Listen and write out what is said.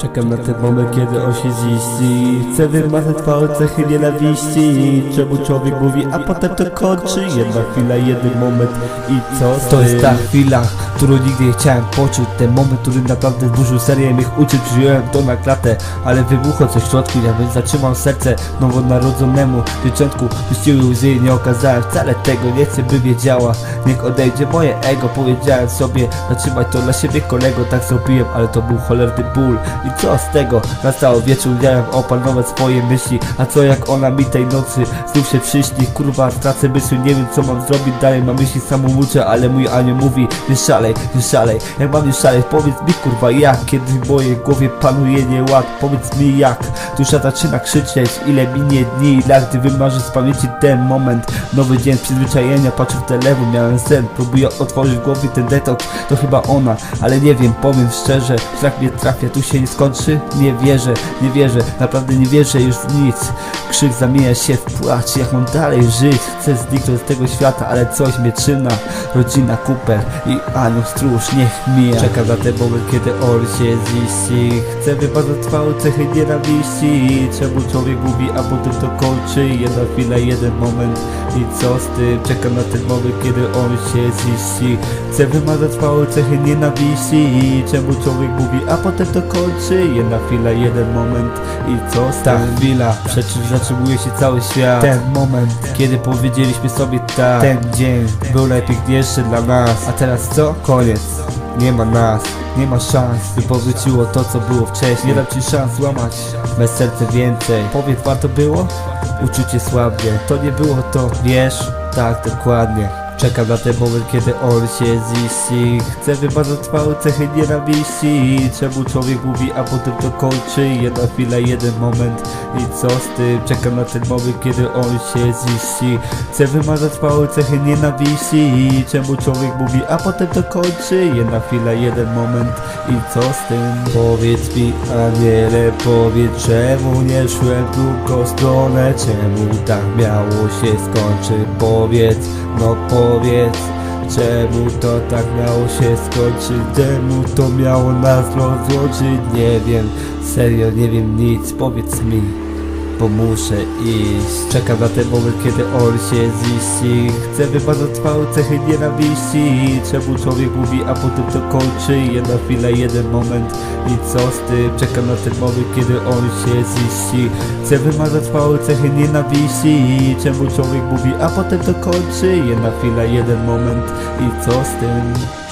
Czekam na ten moment, kiedy on się ziści. Chcę wymazać całe cechy nienawiści. Czemu człowiek mówi, a potem to kończy? Jedna chwila, jeden moment i co To jest ta chwila, którą nigdy nie chciałem poczuć. Ten moment, który naprawdę zburzył serię mych uczuć Przyjąłem to na klatę, ale wybuchło coś w środku Ja więc zatrzymam serce nowonarodzonemu dzieciątku. Puściły łzy nie okazałem wcale tego Nie chcę by wiedziała, niech odejdzie moje ego Powiedziałem sobie, zatrzymaj to dla siebie kolego Tak zrobiłem, ale to był cholerny ból. I co z tego? Na cały wieczór miałem opanować swoje myśli. A co jak ona mi tej nocy znów się przyśni? Kurwa, stracę mysły, nie wiem co mam zrobić. Dalej mam myśli samobójcze, ale mój anioł mówi Nie szalej, nie szalej, jak mam nie szaleć Powiedz mi kurwa jak, kiedy w mojej głowie panuje nieład Powiedz mi jak, dusza zaczyna krzyczeć Ile minie dni i lat, gdy wymarzy z pamięci ten moment. Nowy dzień przyzwyczajenia, patrzę w telefon, miałem sen Próbuję otworzyć w głowie ten detoks, to chyba ona Ale nie wiem, powiem szczerze, szlak mnie trafia, tu się nie skończy? Nie wierzę, nie wierzę, naprawdę nie wierzę już w nic. Krzyk zamienia się w płacz, jak mam dalej żyć? Chcę zniknąć z tego świata, ale coś mnie trzyma. Rodzina Cooper i anioł stróż, niech mija. Czekam na ten moment, kiedy on się ziści. Chcę wybadać trwałe cechy nienawiści. Czemu człowiek mówi, a potem to kończy? Jedna chwila, jeden moment. I co z tym? Czekam na ten moment, kiedy on się ziści. Chcę wymazać trwałe cechy nienawiści. Czemu człowiek mówi, a potem to kończy? Jedna chwila, jeden moment. I co z Ta chwila, przed czym zatrzymuje się cały świat. Ten moment, kiedy powiedzieliśmy sobie tak. Ten dzień był najpiękniejszy dla nas. A teraz co? Koniec. Nie ma nas, nie ma szans By powróciło to co było wcześniej. Nie dam ci szans złamać. Bez serce więcej. Powiedz warto było? Uczucie słabnie. To nie było to, wiesz? Tak, dokładnie Czekam na ten moment, kiedy on się ziści. Chcę wybadać trwałe cechy nienawiści. Czemu człowiek mówi, a potem to kończy? Jedna chwila, jeden moment. I co z tym? Czekam na ten moment, kiedy on się ziści. Chcę wymazać trwałe cechy nienawiści. Czemu człowiek mówi, a potem to kończy? Jedna chwila, jeden moment I co z tym? Powiedz mi, aniele, powiedz Czemu nie szłem drugą stronę Czemu tak miało się skończyć? Powiedz, no powiedz Czemu to tak miało się skończyć? Czemu to miało nas rozłączyć? Nie wiem, serio nie wiem nic, powiedz mi bo muszę iść Czekam na ten moment, kiedy on się ziści. Chcę wybadać trwałe cechy nienawiści. Czemu człowiek mówi, a potem to kończy? Jedna chwila, jeden moment i co z tym? Czekam na ten moment, kiedy on się ziści. Chcę wymazać trwałe cechy nienawiści. Czemu człowiek mówi, a potem to kończy? Jedna chwila, jeden moment i co z tym?